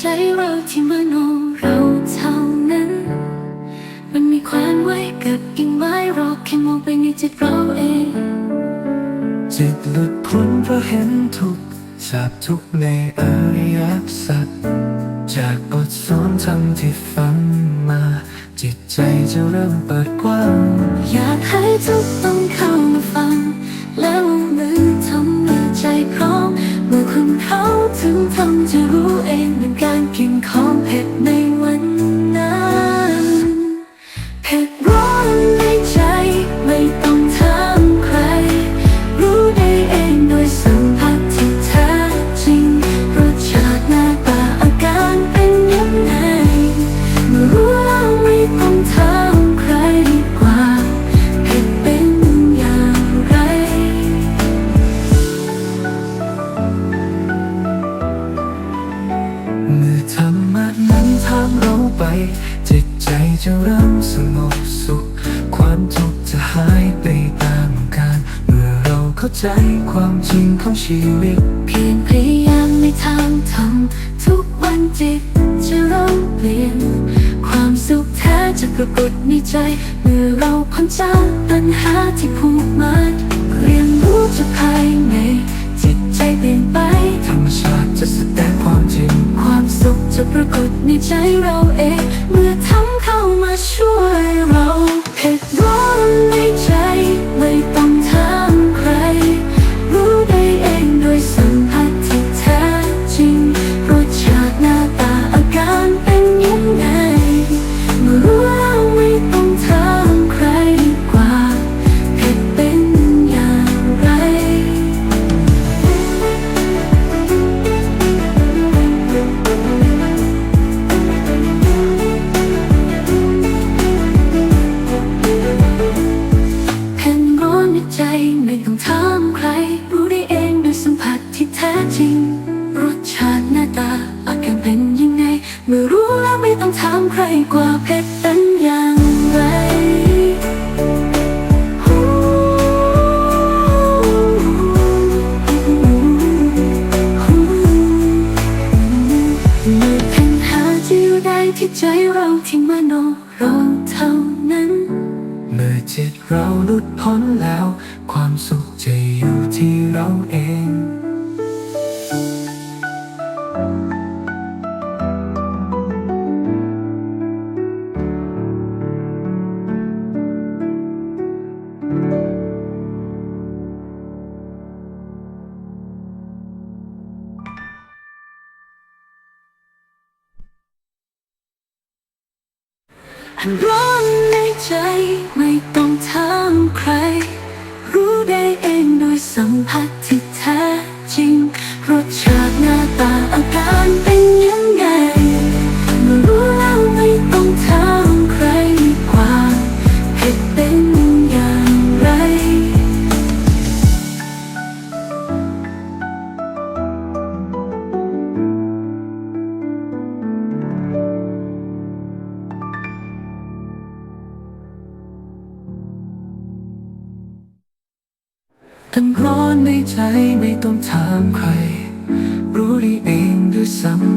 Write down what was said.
ใจเราที่มโนเราเท่านั้น มันมีแขวนไว้กับกิ่งไม้รอแค่มองไปในจิตเราเองจิตหลุดพ้นเพราะเห็นทุกข์สาบทุกข์ในอริยสัจจากบทสอนธรรมที่ฟังมา จิตใจจะเริ่มเปิดกว้าง จะรู้เองเป็นการกินของเผ็ดในวันนั้น จิตใจจะเริ่มสงบสุข ความทุกข์จะหายไปตามกาลเมื่อเราเข้าใจความจริงของชีวิต เพียงพยายามในทางทำทุกวันจิตจะเริ่มเปลี่ยน ความสุขแท้จะปรากฏในใจ เมื่อเราพ้นจากปัญหาที่ผูกมัดเรียนรู้จากภายในจิตใจเปลี่ยนไปธรรมชาติจะแสดงความจริง ความสุขจะปรากฏในใจเรา ใครกว่าเผ็ดเป็นอย่างไรเมื่อปัญหาที่อยู่ได้ที่ใจเราที่มโนเราเท่านั้น เมื่อจิตเราหลุดพ้นแล้ว ความสุขจะอยู่ที่เราเอง ร้อนในใจไม่ต้องถามใคร รู้ได้เองโดยสัมผัส ทั้งร้อนในใจไม่ต้องถามใคร รู้ได้เองด้วยซ้ำ